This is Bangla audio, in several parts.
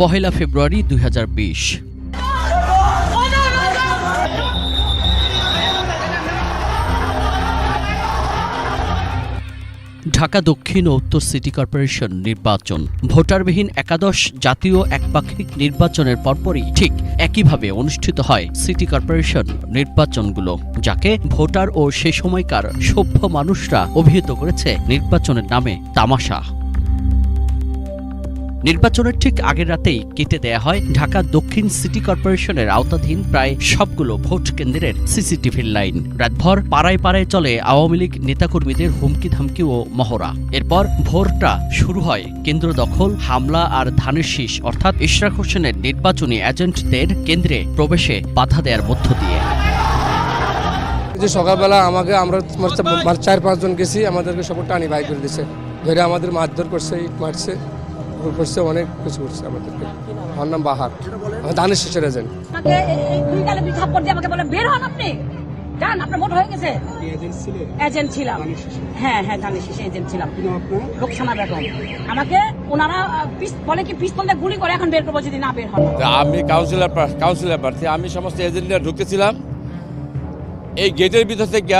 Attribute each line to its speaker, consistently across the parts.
Speaker 1: পহেলা ফেব্রুয়ারি দু হাজার বিশ। ঢাকা দক্ষিণ ও উত্তর সিটি কর্পোরেশন নির্বাচন। ভোটারবিহীন একাদশ জাতীয় একপাক্ষিক নির্বাচনের পরপরই ঠিক একইভাবে অনুষ্ঠিত হয় সিটি কর্পোরেশন নির্বাচনগুলো, যাকে ভোটার ও সে সময়কার সভ্য মানুষরা অভিহিত করেছে নির্বাচনের নামে তামাশা। নির্বাচনের ঠিক আগের রাতেই কেটে দেয়া হয় ঢাকা দক্ষিণ সিটি কর্পোরেশনের আওতাধীন প্রায় সবগুলো ভোট কেন্দ্রের সিসিটিভির লাইন। রাতভর পাড়ায় পাড়ায় চলে আওয়ামী লীগ নেতাকর্মীদের হুমকি ধামকি ও মহড়া। এরপর ভোরটা শুরু হয় কেন্দ্র দখল, হামলা আর ধানের শীষ, অর্থাৎ ইশরাক হোসেনের নির্বাচনী এজেন্টদের কেন্দ্রে প্রবেশে বাধা দেওয়ার মধ্য দিয়ে।
Speaker 2: যে সকালবেলা আমাকে আমরা চার পাঁচজন গেছি, আমাদেরকে সব টানি বাই করে দিছে। ধরে আমাদের মারধর করছে ইট মারছে। করছে অনেক কিছু করছে আমাদেরকে। আমার নাম বাহার। দানের শেষের এজেন্ট
Speaker 3: আমাকে এই- এই দুই গালে দুই থাপ্পড় দিয়ে আমাকে বলে বের হন আপনি! যান আপনার ভোট হয়ে গেছে? এজেন্ট ছিলাম। হ্যাঁ হ্যাঁ ধানের শেষে এজেন্ট ছিলাম। বেগম। আমাকে ওনারা বলে কি পিস্তল দিয়ে গুলি করে এখন বের করব যদি না বের হন।
Speaker 4: আমি কাউন্সিলর প্রা- কাউন্সিলর প্রার্থী। আমি সমস্ত এজেন্টরা ঢুকেছিলাম। এই গেটের ভিতর থেকে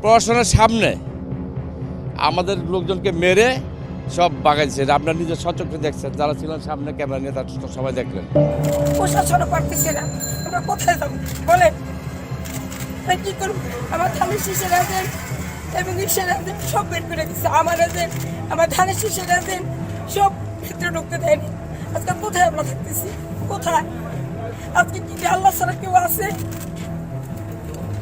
Speaker 4: প্রশাসনের সামনে আমাদের লোকজনকে মেরে সব বাগাইছে আপনার নিজের সচক্ষে দেখছেন। যারা ছিলেন সামনে ক্যামেরা নিয়ে তারা সবাই দেখলেন।
Speaker 5: কোথায় কি আমার আমার আমার ধানের সব ভিতরে ঢুকতে আজকে থাকতেছি? কোথায়? কি আল্লাহ ছাড়া কেউ আছে?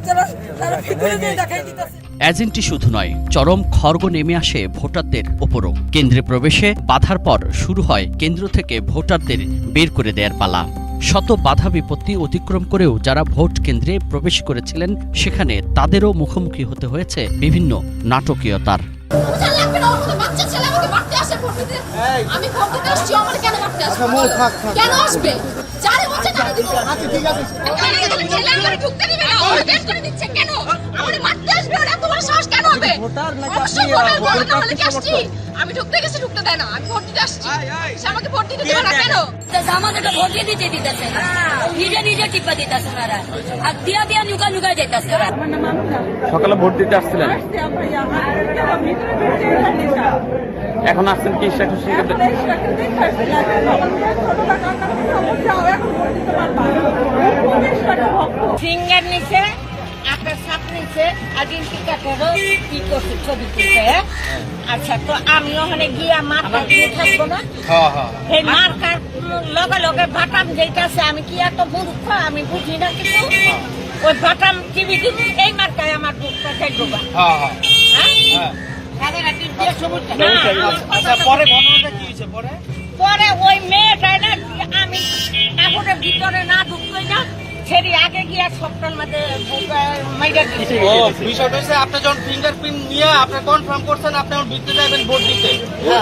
Speaker 5: যারা তারা ভিতরে দিয়ে দেখাই দিতেছে।
Speaker 1: এজেন্টই শুধু নয় চরম খর্গ নেমে আসে ভোটারদের ওপরও। কেন্দ্রে প্রবেশে বাধার পর শুরু হয় কেন্দ্র থেকে ভোটারদের বের করে দেয়ার পালা। শত বাধা বিপত্তি অতিক্রম করেও যারা ভোট কেন্দ্রে প্রবেশ করেছিলেন সেখানে তাদেরও মুখোমুখি হতে হয়েছে বিভিন্ন নাটকীয়তার।
Speaker 6: কেন হবে? অবশ্যই ভোটার, ভোটার না হলে কি আসছি? আমি ঢুকতে গেছি ঢুকতে দেয় না। আমি ভোট দিতে আসছি। সে আমাকে ভোট দিতে দিবে না কেন?
Speaker 3: আমাদেরকে ভোট দিয়ে দিতে দিতেছে। নিজে নিজে টিপা দিতেছে ওনারা। আর দিয়া দিয়া নুকা নুকা যেতেছে
Speaker 7: সকালে ভোট দিতে আসছিলেন? এখন আসছেন কি সেটা
Speaker 8: ফিঙ্গার নিচে। সাপ নিচে আইডেন্টি কি করছে ছবি তুলছে হ্যাঁ? আচ্ছা তো আমি ওখানে গিয়ে মার্কার দিয়ে থাকব না? এই মার্কার লগে লগে বাটাম যেটাছে আমি কি এত মূর্খ? আমি বুঝি না কিছু? ওই বাটাম টিভি দিব এই মার্কায় আমার বুকটা দেখব বা হ্যাঁ রাগারাগি দিয়ে সবুজ- না, আমার কথা- পরে ওই মেয়েটা না আমি এখন ভিতরে না ঢুকতোই না। ছেড়ে আগে গিয়া সপ্তাহের মধ্যে মাইরা দিচ্ছে
Speaker 9: ও বিষয়টা হচ্ছে আপনি যখন ফিঙ্গারপ্রিন্ট নিয়ে আপনি কনফার্ম করছেন আপনি এখন ভিতরে যাবেন ভোট দিতে।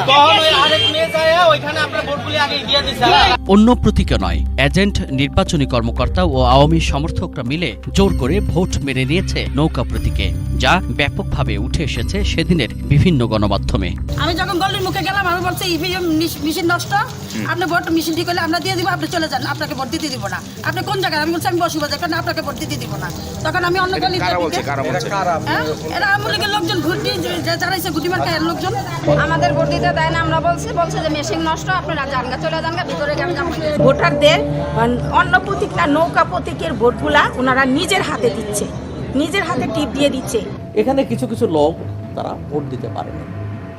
Speaker 9: তখন ওই আরেক মেয়ে যায় ওইখানে আপনার ভোটগুলি আগে দিয়ে দিচ্ছে
Speaker 1: অন্য প্রতীকে নয়। এজেন্ট নির্বাচনী কর্মকর্তা ও আওয়ামী সমর্থকরা মিলে জোর করে ভোট মেরে নিয়েছে নৌকা প্রতীকে যা ব্যাপকভাবে উঠে এসেছে সেদিনের বিভিন্ন গণমাধ্যমে।
Speaker 5: আমি যখন গল্লির মুখে গেলাম আমি বলছি ইভিএম মেশিন নষ্ট? আপনি ভোট মেশিন ঠিক হলে আমরা দিয়ে দিব আপনি চলে যান আপনাকে ভোট দিতে দিব না। আপনি কোন জায়গায়? আমি বলছি আমি বসুবাজার কারণ আপনাকে ভোট দিতে দিব না। তখন আমি অন্য হ্যাঁ? এরা আওয়ামী লীগের লোকজন ভোট দিয়ে যে- যারা এসে গুটি মার্কা এর লোকজন।
Speaker 6: আমাদের ভোট দিতে দেয় না আমরা বলছি বলছে যে মেশিন নষ্ট আপনারা জানগা চলে জানগা ভিতরে না।
Speaker 8: ভোটারদের অন্য প্রতীক না নৌকা প্রতীকের ভোটগুলা ওনারা নিজের হাতে দিচ্ছে, নিজের হাতে টিপ দিয়ে দিচ্ছে।
Speaker 10: এখানে কিছু কিছু লোক তারা ভোট দিতে পারেনি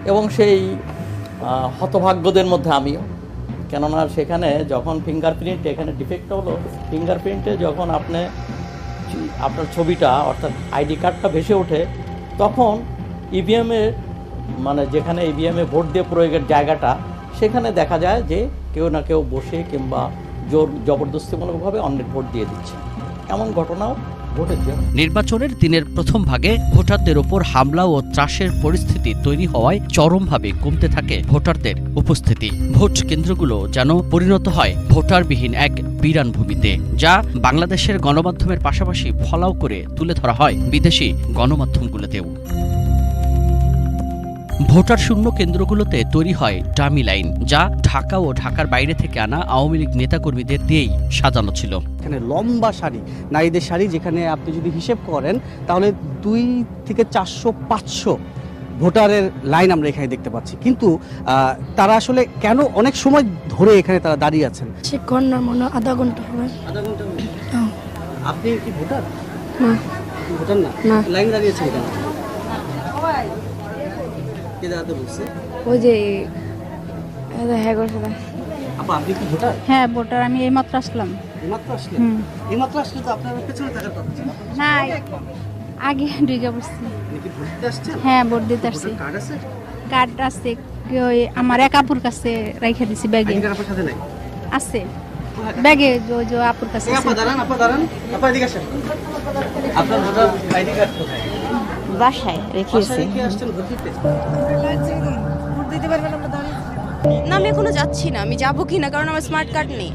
Speaker 10: এবং সেই হতভাগ্যদের মধ্যে আমিও। কেননা সেখানে যখন ফিঙ্গারপ্রিন্ট এখানে ডিফেক্ট হলো ফিঙ্গারপ্রিন্টে যখন আপনি আপনার ছবিটা, অর্থাৎ আইডি কার্ডটা ভেসে ওঠে, তখন ইভিএমের মানে যেখানে ইভিএমে ভোট দিয়ে প্রয়োগের জায়গাটা, সেখানে দেখা যায় যে কেউ না কেউ বসে কিংবা জোর জবরদস্তিমূলকভাবে অন্যের ভোট দিয়ে দিচ্ছে। এমন ঘটনাও
Speaker 1: নির্বাচনের দিনের প্রথম ভাগে ভোটারদের ওপর হামলা ও ত্রাসের পরিস্থিতি তৈরি হওয়ায় চরমভাবে কমতে থাকে ভোটারদের উপস্থিতি। ভোট কেন্দ্রগুলো যেন পরিণত হয় ভোটারবিহীন এক বিরান ভূমিতে, যা বাংলাদেশের গণমাধ্যমের পাশাপাশি ফলাও করে তুলে ধরা হয় বিদেশি গণমাধ্যমগুলোতেও। ভোটার শূন্য কেন্দ্রগুলোতে তৈরি হয় ডামি লাইন যা ঢাকা ও ঢাকার বাইরে থেকে আনা আওয়ামী লীগ নেতাকর্মীদের দিয়েই সাজানো ছিল।
Speaker 11: এখানে লম্বা সারি নারীদের সারি যেখানে আপনি যদি হিসেব করেন তাহলে দুই থেকে চারশো পাঁচশো ভোটারের লাইন আমরা এখানে দেখতে পাচ্ছি। কিন্তু তারা আসলে কেন অনেক সময় ধরে এখানে তারা দাঁড়িয়ে আছেন?
Speaker 5: সে ঘণ্টার মনে আধা ঘণ্টা হবে।
Speaker 11: আধা ঘণ্টা
Speaker 5: হ্যাঁ।
Speaker 11: আপনি কি ভোটার?
Speaker 5: না।
Speaker 11: ভোটার না?
Speaker 5: না।
Speaker 11: লাইন দাঁড়িয়েছেন কেন? কে দাঁড়াতে বলছে?
Speaker 5: ওই যে হ্যাঁ করছে
Speaker 11: আপা আপনি কি ভোটার?
Speaker 5: হ্যাঁ ভোটার আমি এইমাত্র আসলাম।
Speaker 11: এইমাত্র আসলেন? এইমাত্র আসলে তো আপনার পেছনে থাকার কথা ছিল।
Speaker 5: না আগে ঢুকে পড়ছি হ্যাঁ ভোট দিতে আসছি।
Speaker 11: কার্ড আছে?
Speaker 5: ওই আমার এক আপুর কাছে রেখে দিছি ব্যাগে। আছে। ব্যাগে ওই যে আপুর কাছে
Speaker 11: আপা দাঁড়ান আপা দাঁড়ান। আপা এদিকে আসেন। আপনার ভোটার আইডি কার্ড কোথায়?
Speaker 8: বাসায়
Speaker 11: দিতে
Speaker 6: না আমি এখনও যাচ্ছি না। আমি যাব কিনা? কারণ আমার স্মার্ট কার্ড নেই।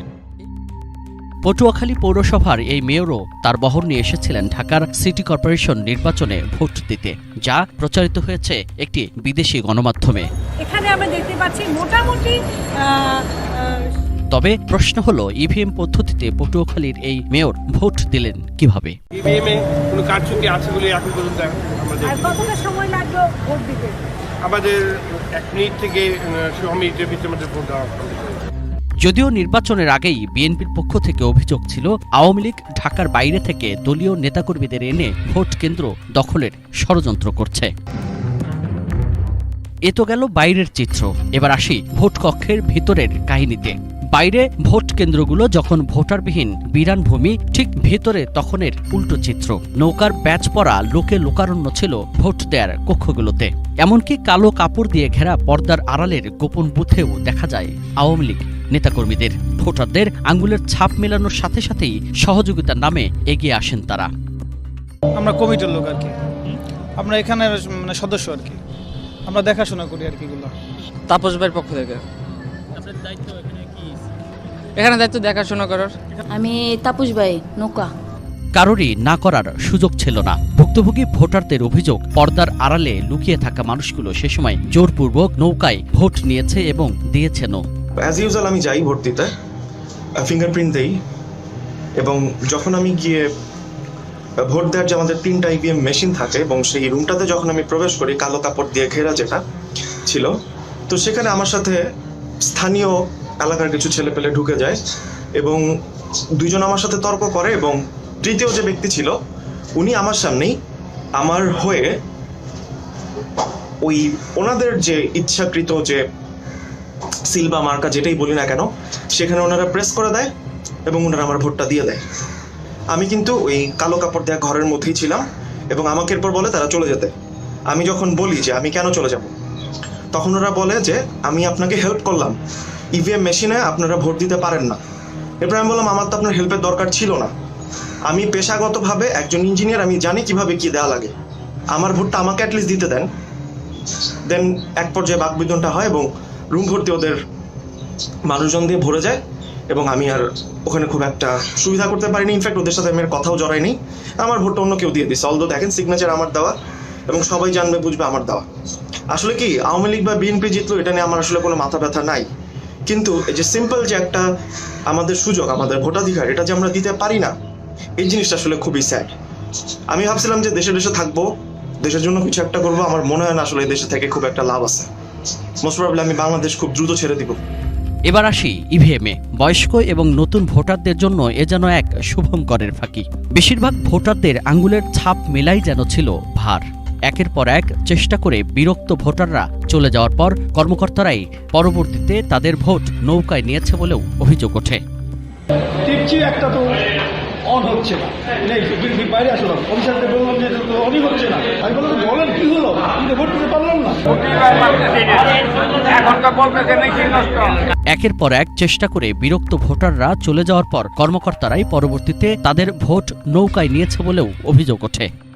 Speaker 1: পটুয়াখালী পৌরসভার এই মেয়রও তার বহর নিয়ে এসেছিলেন ঢাকার সিটি কর্পোরেশন নির্বাচনে ভোট দিতে যা প্রচারিত হয়েছে একটি বিদেশি গণমাধ্যমে।
Speaker 3: এখানে আমরা দেখতে পাচ্ছি মোটামুটি
Speaker 1: তবে প্রশ্ন হলো ইভিএম পদ্ধতিতে পটুয়াখালীর এই মেয়র ভোট দিলেন কীভাবে?
Speaker 9: ইভিএমে কোনো কারচুপি আছে বলে এখন পর্যন্ত
Speaker 3: কতটা সময় লাগল ভোট দিতে?
Speaker 9: আমাদের এক মিনিট থেকে ছ মিনিটের ভিতরে আমাদের ভোট দেওয়া
Speaker 1: যদিও নির্বাচনের আগেই বিএনপির পক্ষ থেকে অভিযোগ ছিল আওয়ামী লীগ ঢাকার বাইরে থেকে দলীয় নেতাকর্মীদের এনে ভোট কেন্দ্র দখলের ষড়যন্ত্র করছে। এ তো গেল বাইরের চিত্র। এবার আসি ভোট কক্ষের ভিতরের কাহিনীতে। বাইরে ভোট কেন্দ্রগুলো যখন ভোটারবিহীন বিরান ভূমি ঠিক ভেতরে তখনের উল্টো চিত্র। নৌকার ব্যাচ পরা লোকে লোকারণ্য ছিল ভোট দেয়ার কক্ষগুলোতে। এমনকি কালো কাপড় দিয়ে ঘেরা পর্দার আড়ালের গোপন বুথেও দেখা যায় আওয়ামী লীগ নেতাকর্মীদের। ভোটারদের আঙ্গুলের ছাপ মেলানোর সাথে সাথেই সহযোগিতার নামে এগিয়ে আসেন তারা।
Speaker 12: আমরা কমিটির লোক আর কি। আমরা এখানে মানে সদস্য আর কি। আমরা দেখাশোনা করি আর কি
Speaker 11: তাপস ভাইয়ের পক্ষ থেকে। এখানে দায়িত্ব দেখাশোনা করার?
Speaker 8: আমি তাপুস ভাই নৌকা।
Speaker 1: কারোরই না করার সুযোগ ছিল না। ভুক্তভোগী ভোটারদের অভিযোগ পর্দার আড়ালে লুকিয়ে থাকা মানুষগুলো সে সময় জোরপূর্বক নৌকায় ভোট নিয়েছে এবং দিয়েছেনও
Speaker 13: অ্যাজ ইউজুয়াল আমি যাই ভোট দিতে ফিঙ্গারপ্রিন্ট দেই এবং যখন আমি গিয়ে ভোট দেওয়ার যে আমাদের তিনটা ইভিএম মেশিন থাকে এবং সেই রুমটাতে যখন আমি প্রবেশ করি কালো কাপড় দিয়ে ঘেরা যেটা ছিল তো সেখানে আমার সাথে স্থানীয় এলাকার কিছু ছেলে পেলে ঢুকে যায় এবং দুইজন আমার সাথে তর্ক করে এবং তৃতীয় যে ব্যক্তি ছিল, উনি আমার সামনেই আমার হয়ে ওই ওনাদের যে ইচ্ছাকৃত যে সিল বা মার্কা যেটাই বলি না কেন, সেখানে ওনারা প্রেস করে দেয় এবং ওনারা আমার ভোটটা দিয়ে দেয়। আমি কিন্তু ওই কালো কাপড় দেওয়া ঘরের মধ্যেই ছিলাম এবং আমাকে এরপর বলে তারা চলে যেতে। আমি যখন বলি যে আমি কেন চলে যাব, তখন ওরা বলে যে আমি আপনাকে হেল্প করলাম। ইভিএম মেশিনে আপনারা ভোট দিতে পারেন না। এরপর আমি বললাম, আমার তো আপনার হেল্পের দরকার ছিল না। আমি পেশাগতভাবে একজন ইঞ্জিনিয়ার আমি জানি কীভাবে কি দেওয়া লাগে। আমার ভোটটা আমাকে অ্যাটলিস্ট দিতে দেন। দেন এক পর্যায়ে বাকবিদনটা হয় এবং রুম ভর্তি ওদের মানুষজন দিয়ে ভরে যায় এবং আমি আর ওখানে খুব একটা সুবিধা করতে পারিনি। ইনফ্যাক্ট ওদের সাথে আমি আর কথাও জড়াইনি। আমার ভোটটা অন্য কেউ দিয়ে দিচ্ছে অলদো দেখেন সিগনেচার আমার দেওয়া এবং সবাই জানবে, বুঝবে আমার দেওয়া। আসলে কি, আওয়ামী লীগ বা বিএনপি জিতলো, এটা নিয়ে আমার আসলে কোনো মাথা ব্যথা নাই। কিন্তু এই যে সিম্পল যে একটা আমাদের সুযোগ, আমাদের ভোটাধিকার, এটা যে আমরা দিতে পারি না, এই জিনিসটা আসলে খুবই স্যাড আমি ভাবছিলাম যে দেশে দেশে থাকব, দেশের জন্য কিছু একটা করব, আমার মনে হয় না আসলে দেশে থেকে খুব একটা লাভ আছে। মোস্ট আমি বাংলাদেশ খুব দ্রুত ছেড়ে দিব।
Speaker 1: এবার আসি ইভিএমে বয়স্ক এবং নতুন ভোটারদের জন্য এ যেন এক শুভঙ্করের ফাঁকি। বেশিরভাগ ভোটারদের আঙ্গুলের ছাপ মেলাই যেন ছিল ভার। একের পর এক চেষ্টা করে বিরক্ত ভোটাররা চলে যাওয়ার পর কর্মকর্তারাই পরবর্তীতে তাদের ভোট নৌকায় নিয়েছে বলেও অভিযোগ ওঠে।
Speaker 12: একটা তো অন হচ্ছে না। নেই বাইরে আসলো অফিসারকে বললাম যে অনই হচ্ছে না। আমি বললাম বলেন কি হলো? আমি ভোট দিতে পারলাম না।
Speaker 1: একের পর এক চেষ্টা করে বিরক্ত ভোটাররা চলে যাওয়ার পর কর্মকর্তারাই পরবর্তীতে তাদের ভোট নৌকায় নিয়েছে বলেও অভিযোগ ওঠে।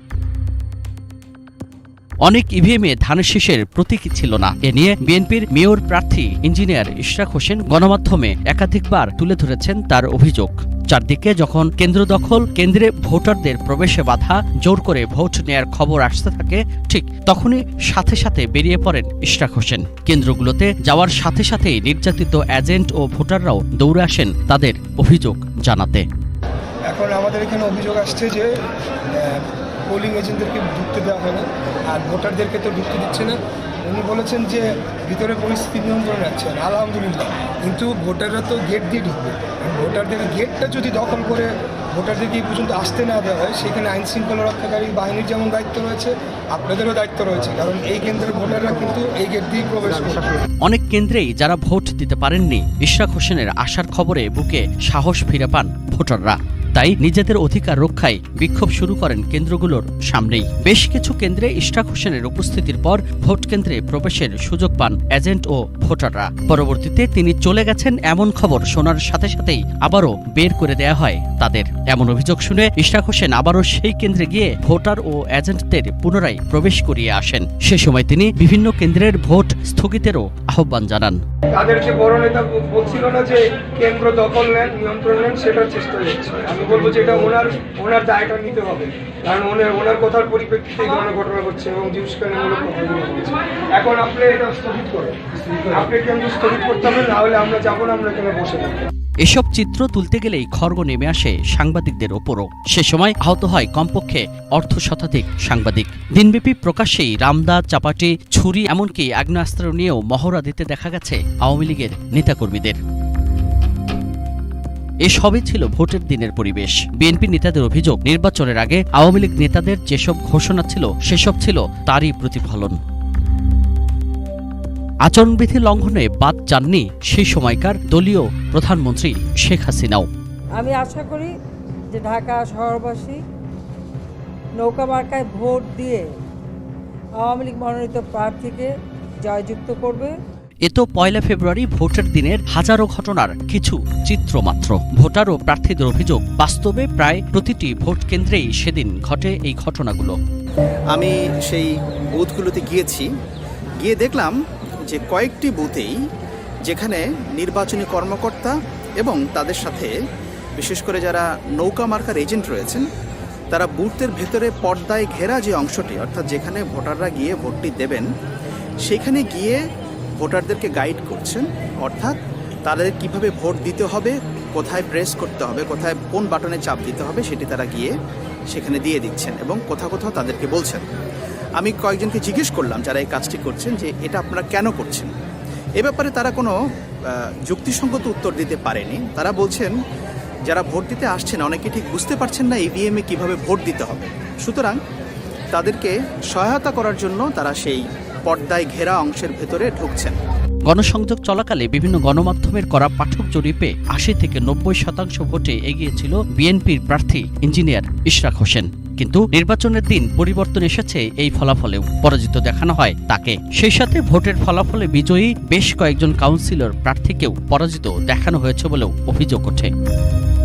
Speaker 1: অনেক ইভিএমে ধানের শীষের প্রতীক ছিল না। এ নিয়ে বিএনপির মেয়র প্রার্থী ইঞ্জিনিয়ার ইশরাক হোসেন গণমাধ্যমে একাধিকবার তুলে ধরেছেন তার অভিযোগ। চারদিকে যখন কেন্দ্র দখল, কেন্দ্রে ভোটারদের প্রবেশে বাধা, জোর করে ভোট নেয়ার খবর আসতে থাকে, ঠিক তখনই সাথে সাথে বেরিয়ে পড়েন ইশরাক হোসেন। কেন্দ্রগুলোতে যাওয়ার সাথে সাথেই নির্যাতিত এজেন্ট ও ভোটাররাও দৌড়ে আসেন তাদের অভিযোগ জানাতে।
Speaker 12: এখন আমাদের এখানে অভিযোগ আসছে যে পোলিং এজেন্টদেরকে ঢুকতে দেওয়া হয় না, আর ভোটারদেরকে তো ঢুকতে দিচ্ছে না। উনি বলেছেন যে, ভিতরে পরিস্থিতি নিয়ন্ত্রণে রাখছেন আলহামদুলিল্লাহ। কিন্তু ভোটাররা তো গেট দিয়ে ঢুকবে। ভোটারদের গেটটা যদি দখল করে ভোটারদেরকে এই পর্যন্ত আসতে না দেওয়া হয়, সেখানে আইন শৃঙ্খলা রক্ষাকারী বাহিনীর যেমন দায়িত্ব রয়েছে, আপনাদেরও দায়িত্ব রয়েছে। কারণ এই কেন্দ্রের ভোটাররা কিন্তু এই গেট দিয়ে প্রবেশ
Speaker 1: অনেক কেন্দ্রেই যারা ভোট দিতে পারেননি, ইশরাক হোসেনের আসার খবরে বুকে সাহস ফিরে পান ভোটাররা। তাই নিজেদের অধিকার রক্ষায় বিক্ষোভ শুরু করেন কেন্দ্রগুলোর সামনেই। বেশ কিছু কেন্দ্রে ইশরাক হোসেনের উপস্থিতির পর ভোট কেন্দ্রে প্রবেশের সুযোগ পান এজেন্ট ও ভোটাররা। পরবর্তীতে তিনি চলে গেছেন এমন খবর শোনার সাথে সাথেই আবারও বের করে দেয়া হয় তাদের। এমন অভিযোগ শুনে ইশরাক হোসেন আবারও সেই কেন্দ্রে গিয়ে ভোটার ও এজেন্টদের পুনরায় প্রবেশ করিয়ে আসেন। সে সময় তিনি বিভিন্ন কেন্দ্রের ভোট স্থগিতেরও আহ্বান জানান।
Speaker 12: তাদের যে বড় নেতা বলছিল না যে কেন্দ্র দখল নেন, নিয়ন্ত্রণ নেন, সেটার চেষ্টা আমি বলব যে এটা ওনার ওনার দায়টা নিতে হবে। কারণ ওনার ওনার কথার পরিপ্রেক্ষিতে ধরনের ঘটনা ঘটছে এবং জিউসকারীমূলক কথাগুলো ঘটছে। এখন আপনি এটা স্থগিত করেন। আপনি কেন্দ্র স্থগিত করতে হবে না হলে আমরা যাব না, আমরা এখানে বসে থাকব।
Speaker 1: এসব চিত্র তুলতে গেলেই খর্গ নেমে আসে সাংবাদিকদের ওপরও। সে সময় আহত হয় কমপক্ষে অর্ধ শতাধিক সাংবাদিক। দিনব্যাপী প্রকাশ্যেই রামদা, চাপাটি, ছুরি, এমনকি আগ্নেয়াস্ত্র নিয়েও মহড়া দিতে দেখা গেছে আওয়ামী লীগের নেতাকর্মীদের। এসবই ছিল ভোটের দিনের পরিবেশ। বিএনপি নেতাদের অভিযোগ, নির্বাচনের আগে আওয়ামী লীগ নেতাদের যেসব ঘোষণা ছিল, সেসব ছিল তারই প্রতিফলন। আচরণবিধি লঙ্ঘনে বাদ যাননি সেই সময়কার দলীয় প্রধানমন্ত্রী শেখ হাসিনাও।
Speaker 5: আমি আশা করি যে ঢাকা শহরবাসী নৌকা মার্কায় ভোট দিয়ে আওয়ামী লীগ মনোনীত প্রার্থীকে জয়যুক্ত করবে।
Speaker 1: এ তো পয়লা ফেব্রুয়ারি ভোটের দিনের হাজারো ঘটনার কিছু চিত্র মাত্র। ভোটার ও প্রার্থীদের অভিযোগ, বাস্তবে প্রায় প্রতিটি ভোট কেন্দ্রেই সেদিন ঘটে এই ঘটনাগুলো।
Speaker 14: আমি সেই বুথগুলোতে গিয়েছি, গিয়ে দেখলাম যে কয়েকটি বুথেই যেখানে নির্বাচনী কর্মকর্তা এবং তাদের সাথে বিশেষ করে যারা নৌকা মার্কার এজেন্ট রয়েছেন, তারা বুথের ভেতরে পর্দায় ঘেরা যে অংশটি, অর্থাৎ যেখানে ভোটাররা গিয়ে ভোটটি দেবেন, সেখানে গিয়ে ভোটারদেরকে গাইড করছেন, অর্থাৎ তাদের কীভাবে ভোট দিতে হবে, কোথায় প্রেস করতে হবে, কোথায় কোন বাটনে চাপ দিতে হবে সেটি তারা গিয়ে সেখানে দিয়ে দিচ্ছেন এবং কোথাও কোথাও তাদেরকে বলছেন। আমি কয়েকজনকে জিজ্ঞেস করলাম যারা এই কাজটি করছেন যে এটা আপনারা কেন করছেন? এ ব্যাপারে তারা কোনো যুক্তিসঙ্গত উত্তর দিতে পারেনি। তারা বলছেন, যারা ভোট দিতে আসছেন অনেকে ঠিক বুঝতে পারছেন না ইভিএমে কীভাবে ভোট দিতে হবে। সুতরাং তাদেরকে সহায়তা করার জন্য তারা সেই পর্দায় ঘেরা অংশের ভেতরে ঢুকছেন।
Speaker 1: গণসংযোগ চলাকালে বিভিন্ন গণমাধ্যমের করা পাঠক জরিপে আশি থেকে নব্বই শতাংশ ভোটে এগিয়েছিল বিএনপির প্রার্থী ইঞ্জিনিয়ার ইশরাক হোসেন। কিন্তু নির্বাচনের দিন পরিবর্তন এসেছে এই ফলাফলেও। পরাজিত দেখানো হয় তাকে। সেই সাথে ভোটের ফলাফলে বিজয়ী বেশ কয়েকজন কাউন্সিলর প্রার্থীকেও পরাজিত দেখানো হয়েছে বলেও অভিযোগ ওঠে।